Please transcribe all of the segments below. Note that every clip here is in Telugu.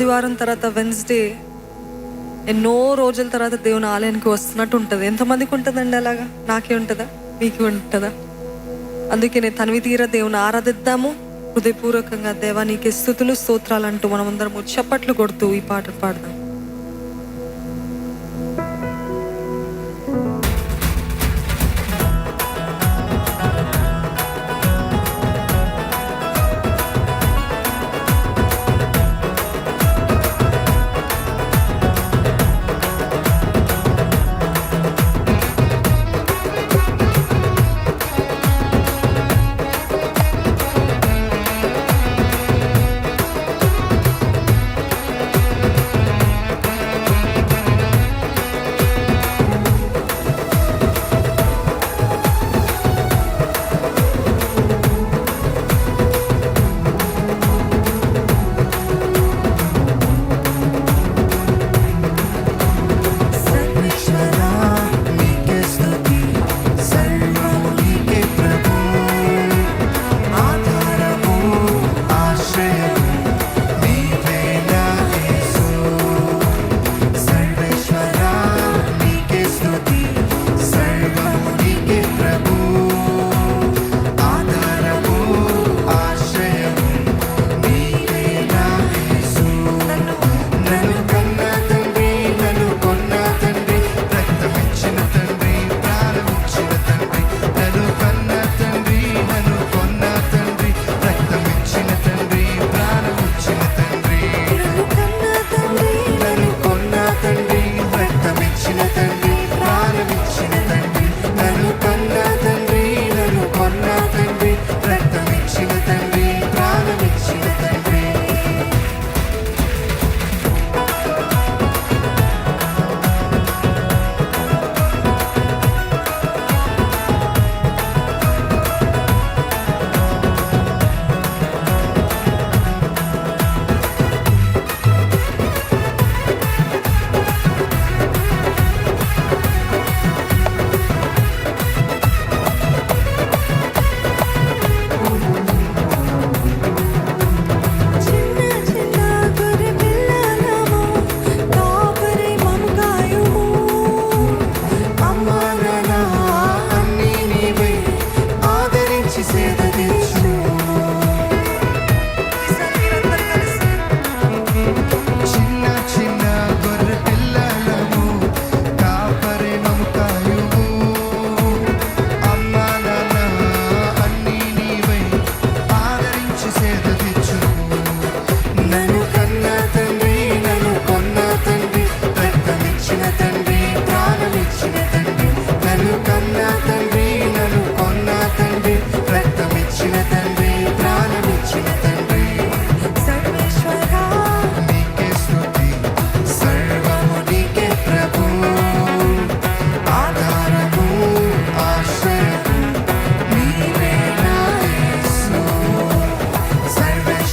ఆదివారం తర్వాత వెన్స్డే ఎన్నో రోజుల తర్వాత దేవుని ఆలయానికి వస్తున్నట్టు ఉంటుంది. ఎంతమందికి ఉంటుందండి అలాగా? నాకే ఉంటుందా? మీకు ఉంటుందా? అందుకే నేను తనివి తీర దేవుని ఆరాధిద్దాము. హృదయపూర్వకంగా దేవా నీకే స్థుతులు స్తోత్రాలు అంటూ మనమందరము చప్పట్లు కొడుతూ ఈ పాట పాడదాం.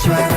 swear